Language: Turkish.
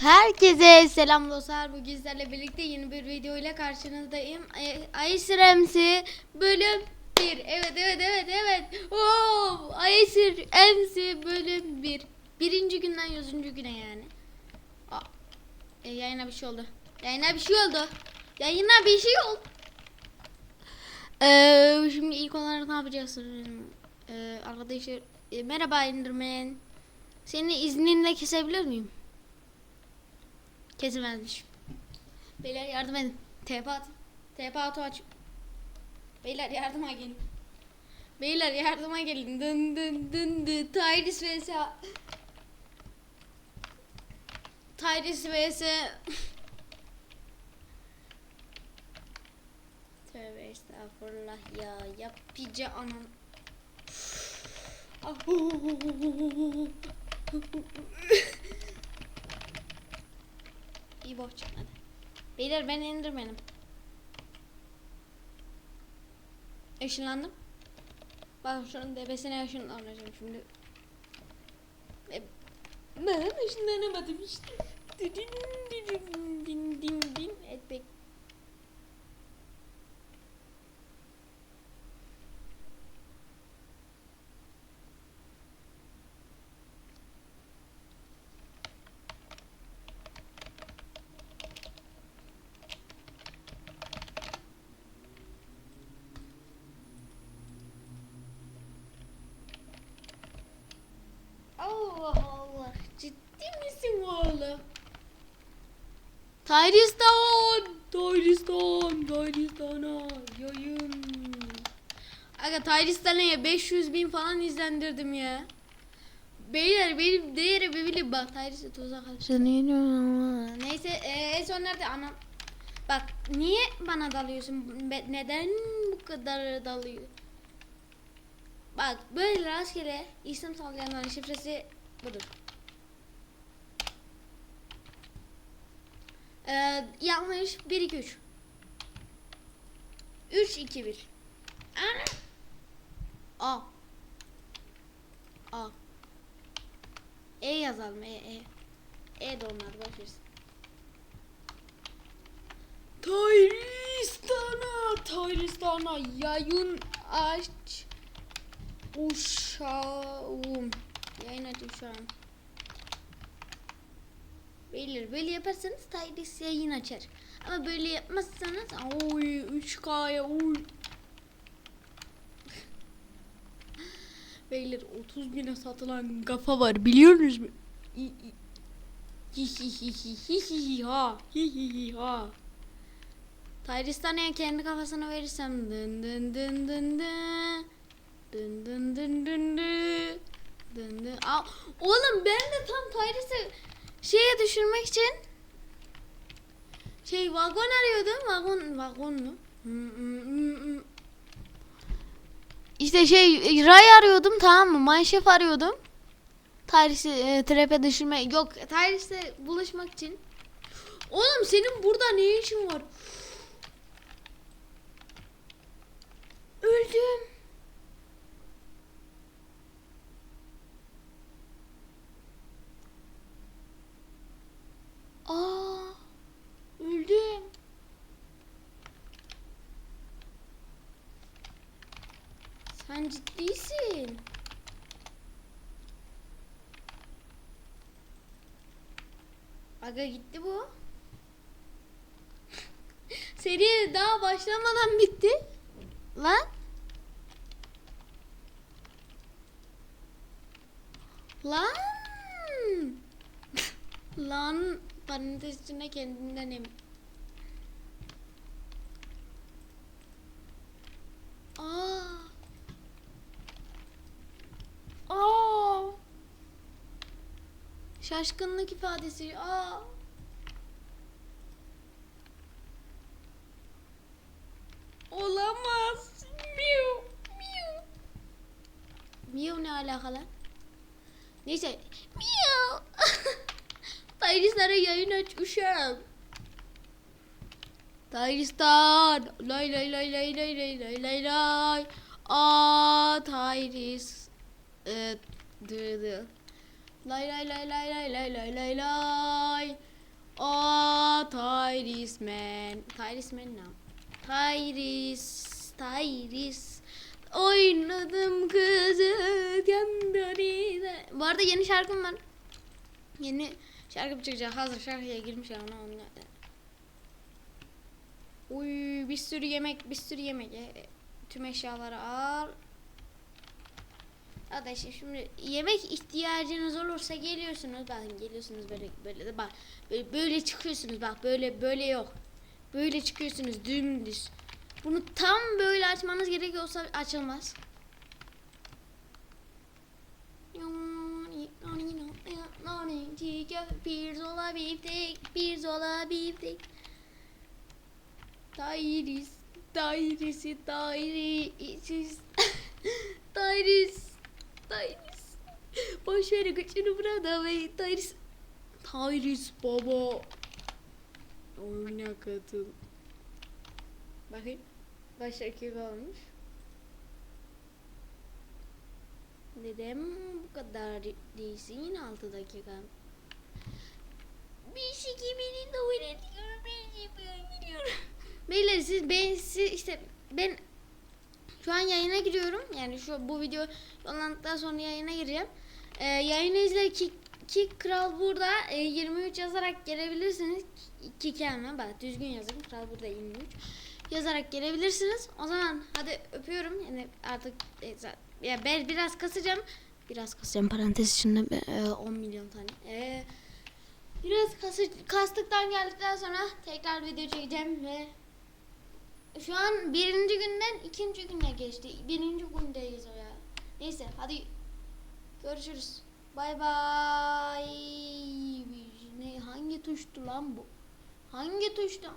Herkese selam dostlar. Bugün sizlerle birlikte yeni bir video ile karşınızdayım. Ay- Ayşe Remsi bölüm 1. Evet evet evet evet. Oo, Ayşe Remsi bölüm 1. Birinci günden yüzüncü güne yani. Aa, e, yayına bir şey oldu. Yayına bir şey oldu. Yayına bir şey oldu. Ee, şimdi ilk olarak ne yapacaksın? Ee, arkadaşlar e, merhaba Enderman. Seni izninle kesebilir miyim? Kesemezmiş. Beyler yardım edin. TP at. TP atı aç. Beyler yardıma gelin. Beyler yardıma gelin. Dın dın dın dın. Tyrus vs. Tyrus vs. Tövbe estağfurullah ya. Yapıcı anan. İyi bok çıkmadı. Beyler ben Enderman'im. Işınlandım. Bak şunun tepesine ışınlanacağım şimdi. E, Ben ışınlanamadım işte. Din din din din din. Et Tayristan, Tayristan, Tayristan'a yayın. Aga Tayristan'a 500 bin falan izlendirdim ya. Beyler benim değeri bir bilin bak Tayristan tuzak açtı. Neyse e, en son nerede anam? Bak niye bana dalıyorsun? Be- Neden bu kadar dalıyor? Bak böyle rastgele isim sallayanların şifresi budur. Ee, yanlış 1 2 3. 3 2 1. Ana. A. A. E yazalım E E. E de onlar başarısın. Tayristan'a, Tayristan'a yayın aç. Uşağım. Yayın aç uşağım. Beyler böyle yaparsanız Tyrese yayın açar. Ama böyle yapmazsanız oy 3K'ya oy. Beyler 30 bine satılan kafa var biliyorsunuz mu? İ- i- Hi hi hi hi hi hi hi ha ha. Tayristan'a kendi kafasına verirsem dın dın dın dın dın dın dın dın dın dın dın dın. Aa, oğlum ben de tam Tyrese şeye düşürmek için şey vagon arıyordum vagon vagon mu? Hmm, hmm, hmm. İşte şey ray arıyordum tamam mı? Manşef arıyordum. Tyrese e, trepe düşürme yok Tyrese buluşmak için. Oğlum senin burada ne işin var? Öldüm. Aa, öldüm. Sen ciddisin. Aga gitti bu. Seri daha başlamadan bitti. Lan. Lan. Lan parantez içinde kendinden emin. Aa. Aa. Şaşkınlık ifadesi. Aa. Olamaz. Miu. Miu. Miu ne alakalı? Neyse. Miu. Tayristar'a yayın aç uşağım. Tayristar. Lay lay lay lay lay lay lay lay lay. Aa Tayris. Evet. Dı dı. Lay lay lay lay lay lay lay lay lay. Tyrese man. Tyrese man ne? Tyrese, Tyrese. Oynadım kızı kendine. Bu arada yeni şarkım var. Yeni şarkım çıkacak. Hazır şarkıya girmiş ya ona onu. Uy bir sürü yemek, bir sürü yemek. E, Tüm eşyaları al. Arkadaşlar şimdi yemek ihtiyacınız olursa geliyorsunuz. Bakın geliyorsunuz böyle böyle de bak. Böyle, böyle çıkıyorsunuz bak böyle böyle yok. Böyle çıkıyorsunuz dümdüz. Bunu tam böyle açmanız gerekiyorsa açılmaz. Pirzola biftek, pirzola biftek. Tayris, Tayrisi, Tayrisiz. Tayris, Tayris. Boş ver güçünü burada ve Tayris. Tayris baba. Oyuna katıl. Bakayım. Baş rakip olmuş. Neden bu kadar değilsin 6 dakika? Bir şey gibi de oynatıyor. Bir şey oynuyorum. Beyler siz ben siz işte ben şu an yayına giriyorum. Yani şu bu video yollandıktan sonra yayına gireceğim. Ee, yayını izle ki, ki kral burada e, 23 yazarak gelebilirsiniz. İki kelime bak düzgün yazın. Kral burada 23 yazarak gelebilirsiniz. O zaman hadi öpüyorum. Yani artık e, ya ben biraz kasacağım. Biraz kasacağım parantez içinde e, 10 milyon tane. E, biraz kası, kastıktan geldikten sonra tekrar video çekeceğim ve şu an birinci günden ikinci güne geçti. Birinci gündeyiz o ya. Neyse hadi görüşürüz. Bay bay. Ne hangi tuştu lan bu? Hangi tuştu?